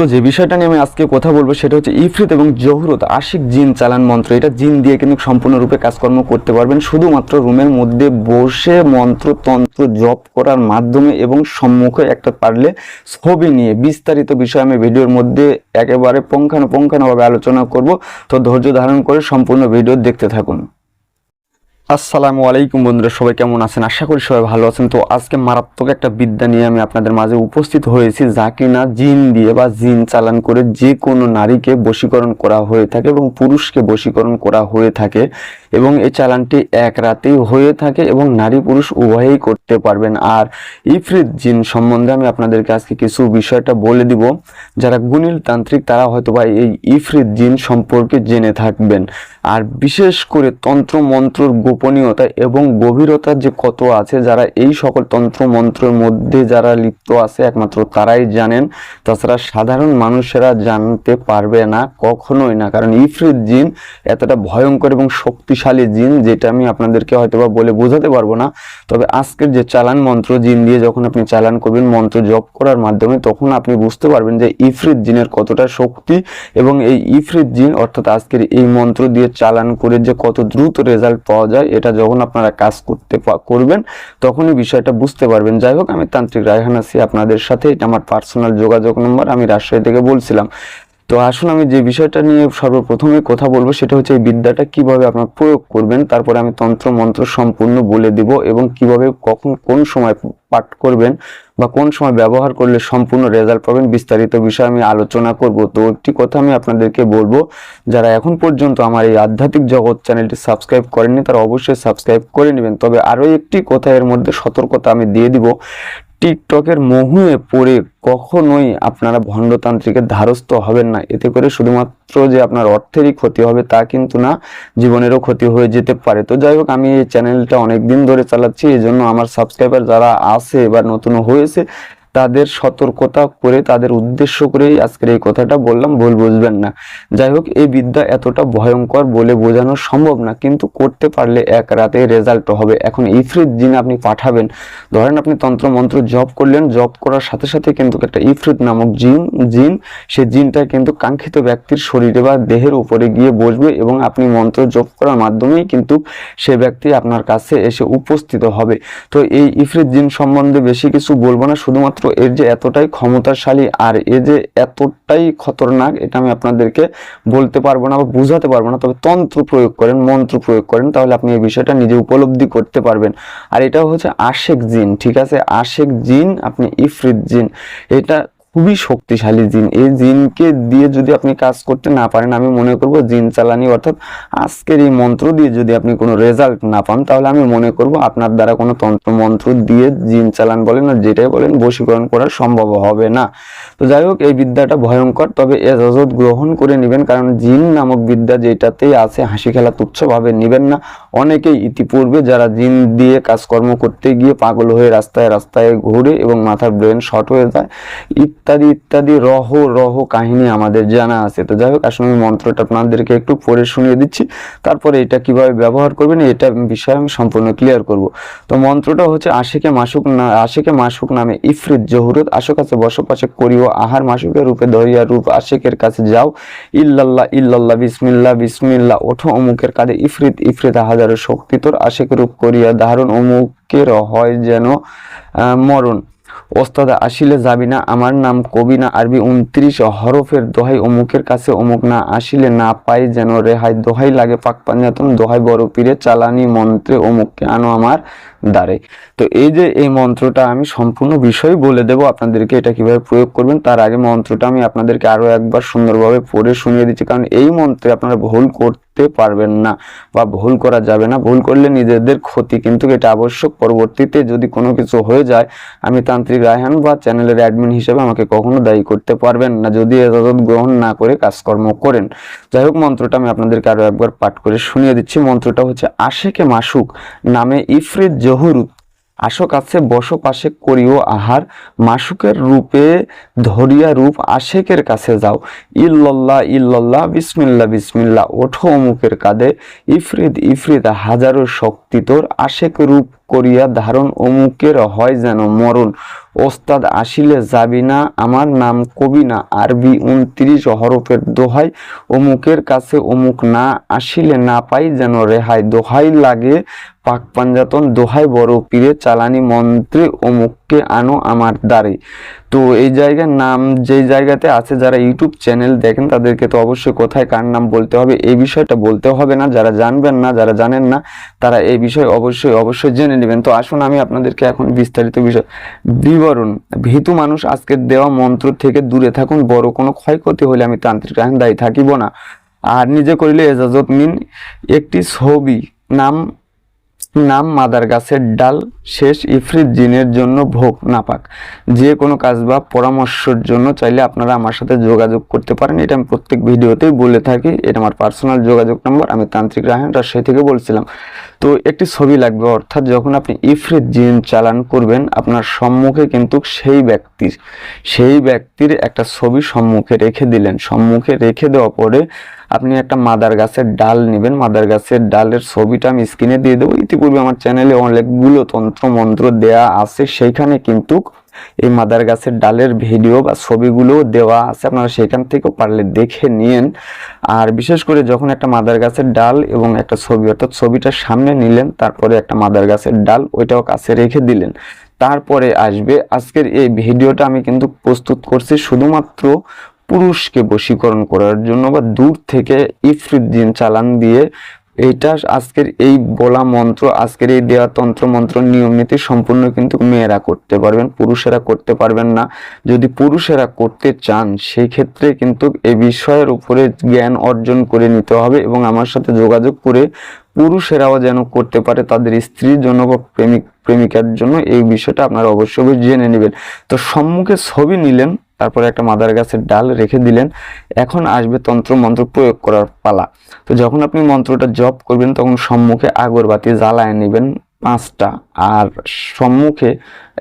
তো যে বিষয়টা নিয়ে আমি আজকে কথা বলব সেটা হচ্ছে ইফরিত এবং জহুরত, আশিক জিন চালান মন্ত্র। এটা জিন দিয়ে কিন্তু সম্পূর্ণরূপে কাজকর্ম করতে পারবেন। শুধুমাত্র রুমের মধ্যে বসে মন্ত্র তন্ত্র জপ করার মাধ্যমে এবং সম্মুখে একটা পারলে ছবি নিয়ে বিস্তারিত বিষয় আমি ভিডিওর মধ্যে একেবারে পুঙ্খানুপুঙ্খানুভাবে আলোচনা করব। তো ধৈর্য ধারণ করে সম্পূর্ণ ভিডিও দেখতে থাকুন। আসসালামু আলাইকুম বন্ধুরা, সবাই কেমন আছেন? আশা করি সবাই ভালো আছেন। তো আজকে মারাত্মক একটা বিদ্যা নিয়ে আমি আপনাদের মাঝে উপস্থিত হয়েছি, যা কিনা জিন দিয়ে বা জিন চালান করে যে কোনো নারীকে বশীকরণ করা হয়ে থাকে এবং পুরুষকে বশীকরণ করা হয়ে থাকে এবং এই চালানটি এক রাতেই হয়ে থাকে এবং নারী পুরুষ উভয়েই করতে পারবেন। আর ইফরিত জিন সম্বন্ধে আমি আপনাদেরকে আজকে কিছু বিষয়টা বলে দিব, যারা গুণিল তান্ত্রিক তারা হয়তো বা এই ইফরিত জিন সম্পর্কে জেনে থাকবেন। আর বিশেষ করে তন্ত্র মন্ত্রর গোপনীয়তা এবং গভীরতা যে কত আছে, যারা এই সকল তন্ত্র মন্ত্রের মধ্যে যারা লিপ্ত আছে একমাত্র তারাই জানেন। তাছাড়া সাধারণ মানুষেরা জানতে পারবে না, কখনোই না। কারণ ইফরিত জিন এতটা ভয়ঙ্কর এবং শক্তিশালী জিন, যেটা আমি আপনাদেরকে হয়তো বা বলে বোঝাতে পারব না। তবে আজকের যে চালান মন্ত্র জিন দিয়ে যখন আপনি চালান করবেন, মন্ত্র জপ করার মাধ্যমে, তখন আপনি বুঝতে পারবেন যে ইফরিত জিনের কতটা শক্তি এবং এই ইফরিত জিন, অর্থাৎ আজকের এই মন্ত্র দিয়ে চালান করে যে কত দ্রুত রেজাল্ট পাওয়া যায় এটা যখন আপনারা কাজ করতে করবেন, তখনই বিষয়টা বুঝতে পারবেন। যাই হোক, আমি তান্ত্রিক রায়হান আছি আপনাদের সাথে। আমার পার্সোনাল যোগাযোগ নম্বর আমি রাজশাহী থেকে বলছিলাম। তো আসুন আমি যে বিষয়টা নিয়ে সর্বপ্রথমে কথা বলব সেটা হচ্ছে এই বিদ্যাটা কীভাবে আপনার প্রয়োগ করবেন, তারপরে আমি তন্ত্র, মন্ত্র সম্পূর্ণ বলে দিব এবং কীভাবে কখন কোন সময় পাঠ করবেন বা কোন সময় ব্যবহার করলে সম্পূর্ণ রেজাল্ট পাবেন বিস্তারিত বিষয় আমি আলোচনা করব। তো একটি কথা আমি আপনাদেরকে বলব, যারা এখন পর্যন্ত আমার এই আধ্যাত্মিক জগৎ চ্যানেলটি সাবস্ক্রাইব করেননি, তারা অবশ্যই সাবস্ক্রাইব করে নেবেন। তবে আরও একটি কথা এর মধ্যে সতর্কতা আমি দিয়ে দিব টিকটকের মোহে পড়ে কখনোই আপনারা ভণ্ডতান্ত্রিকের ধারস্থ হবেন না। এতে করে শুধুমাত্র যে আপনার অর্থেরই ক্ষতি হবে তা কিন্তু না, জীবনেরও ক্ষতি হয়ে যেতে পারে। তো যাই হোক, আমি এই চ্যানেলটা অনেক দিন ধরে চালাচ্ছি এই জন্য আমার সাবস্ক্রাইবার যারা আছে বা নতুন হয়েছে তাদের সতর্কতা করে, তাদের উদ্দেশ্য করেই আজকের এই কথাটা বললাম, ভুল বুঝবেন না। যাই হোক, এই বিদ্যা এতটা ভয়ঙ্কর বলে বোঝানো সম্ভব না, কিন্তু করতে পারলে এক রাতে রেজাল্ট হবে। এখন ইফরিত জিন আপনি পাঠাবেন, ধরেন আপনি তন্ত্র মন্ত্র জপ করলেন, জপ করার সাথে সাথে কিন্তু একটা ইফরিত নামক জিন জিন, সে জিনটা কিন্তু কাঙ্ক্ষিত ব্যক্তির শরীরে বা দেহের উপরে গিয়ে বসবে এবং আপনি মন্ত্র জপ করার মাধ্যমেই কিন্তু সে ব্যক্তি আপনার কাছে এসে উপস্থিত হবে। তো এই ইফরিত জিন সম্বন্ধে বেশি কিছু বলব না, শুধুমাত্র এর যে এতটাই ক্ষমতাশালী আর এ যে এতটাই খতরনাক, এটা আমি আপনাদেরকে বলতে পারব না বা বুঝাতে পারব না। তবে তন্ত্র প্রয়োগ করেন, মন্ত্র প্রয়োগ করেন, তাহলে আপনি এই বিষয়টা নিজে উপলব্ধি করতে পারবেন। আর এটা হচ্ছে আশেক জিন, ঠিক আছে? আশেক জিন, আপনি ইফরিদ জিন। এটা খুবই শক্তিশালী জিন। এই জিনকে দিয়ে যদি আপনি কাজ করতে না পারেন, আমি মনে করব জিন চালানি অর্থাৎ আজকের এই মন্ত্র দিয়ে যদি আপনি কোনো রেজাল্ট না পান, তাহলে আমি মনে করব আপনার দ্বারা কোনো তন্ত্র মন্ত্র দিয়ে জিন চালান বলেন আর যেটাই বলেন, বশীকরণ করা সম্ভব হবে না। তো যাই হোক, এই বিদ্যাটা ভয়ঙ্কর, তবে এজাজত গ্রহণ করে নেবেন, কারণ জিন নামক বিদ্যা যেটাতেই আছে, হাসি খেলা তুচ্ছভাবে নেবেন না। অনেকেই ইতিপূর্বে যারা জিন দিয়ে কাজকর্ম করতে গিয়ে পাগল হয়ে রাস্তায় রাস্তায় ঘুরে এবং মাথার ব্রেন শর্ট হয়ে যায় ইত্যাদি ইত্যাদি রহ রহ কাহিনী আমাদের জানা আছে। তো যাই হোক, আসলে আমি মন্ত্রটা আপনাদেরকে একটু পড়ে শুনিয়ে দিচ্ছি। তারপরে এটা কীভাবে ব্যবহার করবেন, এটা বিষয়ে আমি সম্পূর্ণ ক্লিয়ার করব। তো মন্ত্রটা হচ্ছে, আশিকে মাসুক না, আশিকে মাসুক নামে ইফরিত জহুরত আশো কাছে বসবাসে করিও আহার, মাসুকের রূপে ধরিয়া রূপ, আশিকের কাছে যাও। ইল্লাল্লাহ ইল্লাল্লাহ, বিসমিল্লাহ বিসমিল্লাহ, ওঠো অমুকের কাঁধে, ইফরিত ইফরিত হাজারো শক্তি তোর, আশিক রূপ করিয়া ধারণ, অমুকের হয় যেন মরণ। ওস্তাদা আসিলে যাবি না, আমার নাম কবি না, আরবি উনত্রিশ হরফের দোহাই, অমুকের কাছে অমুক না, আসিলে না পাই যেন রেহাই, দোহাই লাগে পাক পাঞ্জাতন দোহাই বড় পীরে, চালানি মন্ত্রে অমুককে আনো আমার দ্বারে। তো এই যে এই মন্ত্রটা আমি সম্পূর্ণ বিষয় বলে দেব আপনাদেরকে, এটা কীভাবে প্রয়োগ করবেন, তার আগে মন্ত্রটা আমি আপনাদেরকে আরও একবার সুন্দরভাবে পড়ে শুনিয়ে দিচ্ছি, কারণ এই মন্ত্রে আপনারা ভুল করতে পারবেন না বা ভুল করা যাবে না। ভুল করলে নিজেদের ক্ষতি, কিন্তু এটা আবশ্যক। পরবর্তীতে যদি কোনো কিছু হয়ে যায়, আমি তান্ত্রিক রায়হান বা চ্যানেলের অ্যাডমিন হিসেবে আমাকে কখনো দায়ী করতে পারবেন না, যদি এজাজত গ্রহণ না করে কাজকর্ম করেন। যাই হোক, মন্ত্রটা আমি আপনাদেরকে আরও একবার পাঠ করে শুনিয়ে দিচ্ছি। মন্ত্রটা হচ্ছে আশেকে মাসুক নামে ইফরিত জহুরুত আশক আছে বস পাশে করিও আহার, মাসুকের রূপে ধরিয়া রূপ আশেকের কাছে যাও। ইল্লাল্লাহ ইল্লাল্লাহ বিসমিল্লা বিসমিল্লা ওঠো অমুকের কাঁধে। ইফরিদ ইফরিদ, হাজারো শক্তি তোর আশেক রূপ। করিয়া ধারণ অমুকের হয় যেন মরণ। ওস্তাদ আসিলে যাবি না, আমার নাম কবি না। আরবি উনত্রিশ হরফের দোহাই, অমুকের কাছে অমুক না আসিলে না পাই যেন রেহাই। দোহাই লাগে পাক পাঞ্জাতন, দোহাই বড় পীরে, চালানি মন্ত্রে অমুককে আনো আমার দ্বারে। তো এই জায়গার নাম, যেই জায়গাতে আছে যারা ইউটিউব চ্যানেল দেখেন, তাদেরকে তো অবশ্যই কোথায় কার নাম বলতে হবে, এই বিষয়টা বলতে হবে না। যারা জানবেন না, যারা জানেন না, তারা এই বিষয়ে অবশ্যই অবশ্যই জেনে নেবেন। তো আসুন আমি আপনাদেরকে এখন বিস্তারিত বিষয়, বিবরণ। ভীতু মানুষ আজকের দেওয়া মন্ত্র থেকে দূরে থাকুন, বড় কোনো ক্ষয়ক্ষতি হলে আমি তান্ত্রিক রাহেন দায়ী থাকিব না। আর নিজে করিলে এজাজত নিন একটি ছবি নাম নাম মাদার গাছের ডাল শেষ ইফরিত জিনের জন্য ভোগ নাপাক। যে কোনো কাজ বা পরামর্শের জন্য চাইলে আপনারা আমার সাথে যোগাযোগ করতে পারেন। এটা আমি প্রত্যেক ভিডিওতেই বলে থাকি। এটা আমার পার্সোনাল যোগাযোগ নম্বর। আমি তান্ত্রিক রাহান রাজশাহী থেকে বলছিলাম। তো একটি ছবি লাগবে, অর্থাৎ যখন আপনি ইফরিত জিন চালান করবেন, আপনার সম্মুখে কিন্তু সেই ব্যক্তির সেই ব্যক্তির একটা ছবি সম্মুখে রেখে দিলেন। সম্মুখে রেখে দেওয়া পরে আপনি একটা মাদার গাছের ডাল নেবেন, মাদার গাছের ডালের ছবিটা আমি স্ক্রিনে দিয়ে দেবো। ইতিপূর্বে আমার চ্যানেলে অনেকগুলো তন্ত্র মন্ত্র দেয়া আছে, সেইখানে কিন্তু এই মাদার গাছের ডালের ভিডিও বা ছবিগুলো দেওয়া আছে। আপনারা সেখান থেকেও পারলে দেখে নিন আর বিশেষ করে যখন একটা মাদার গাছের ডাল এবং একটা ছবি, অর্থাৎ ছবিটা সামনে নিলেন, তারপরে একটা মাদার গাছের ডাল, ওইটাও কাছে রেখে দিলেন। তারপরে আসবে, আজকের এই ভিডিওটা আমি কিন্তু প্রস্তুত করছি শুধুমাত্র পুরুষকে বশীকরণ করার জন্য বা দূর থেকে ইফরিত জিন চালান দিয়ে এইটা আজকের এই বলা মন্ত্র, আজকের এই দেওয়া তন্ত্র মন্ত্র নিয়ম নীতি সম্পূর্ণ কিন্তু মেয়েরা করতে পারবেন, পুরুষেরা করতে পারবেন না। যদি পুরুষেরা করতে চান সেই ক্ষেত্রে কিন্তু এই বিষয়ের উপরে জ্ঞান অর্জন করে নিতে হবে এবং আমার সাথে যোগাযোগ করে পুরুষেরাও যেন করতে পারে তাদের স্ত্রীর জন্য বা প্রেমিক, প্রেমিকার জন্য এই বিষয়টা আপনারা অবশ্যই জেনে নেবেন। তো সম্মুখে ছবি নিলেন তারপরে একটা মাদার গাছের ডাল রেখে দিলেন। এখন আসবে তন্ত্র মন্ত্র প্রয়োগ করার পালা। তো যখন আপনি মন্ত্রটা জপ করবেন, তখন সম্মুখে আগরবাতি জ্বালায় নেবেন পাঁচটা। আর সম্মুখে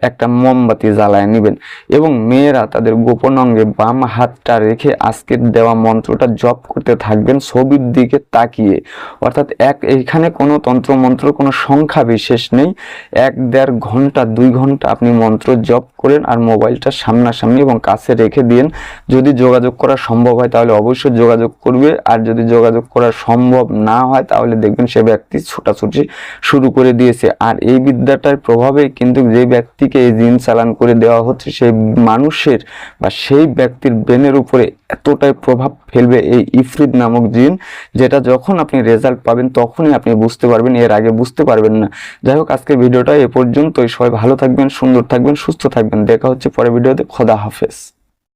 একটা মোমবাতি জ্বালায় নেবেন। এবং মেয়েরা তাদের গোপন অঙ্গে বাম হাতটা রেখে আজকের দেওয়া মন্ত্রটা জপ করতে থাকবেন, ছবির দিকে তাকিয়ে। অর্থাৎ এক এইখানে কোনো তন্ত্র মন্ত্র কোনো সংখ্যা বিশেষ নেই। এক, দেড় ঘণ্টা, দুই ঘণ্টা আপনি মন্ত্র জপ করেন আর মোবাইলটা সামনাসামনি এবং কাছে রেখে দিন। যদি যোগাযোগ করা সম্ভব হয় তাহলে অবশ্যই যোগাযোগ করবে। আর যদি যোগাযোগ করা সম্ভব না হয় তাহলে দেখবেন সে ব্যক্তি ছোটাছুটি শুরু করে দিয়েছে। আর এই বিদ্যাটার প্রভাবে কিন্তু যে ব্যক্তিকে এই জিন চালান করে দেওয়া হচ্ছে, সেই মানুষের বা সেই ব্যক্তির ব্রেনের উপরে এতটাই প্রভাব ফেলবে এই ইফরিদ নামক জিন, যেটা যখন আপনি রেজাল্ট পাবেন তখনই আপনি বুঝতে পারবেন, এর আগে বুঝতে পারবেন না। যাই হোক, আজকের ভিডিওটা এ পর্যন্তই। সবাই ভালো থাকবেন, সুন্দর থাকবেন, সুস্থ থাকবেন। দেখা হচ্ছে পরের ভিডিওতে। খোদা হাফেজ।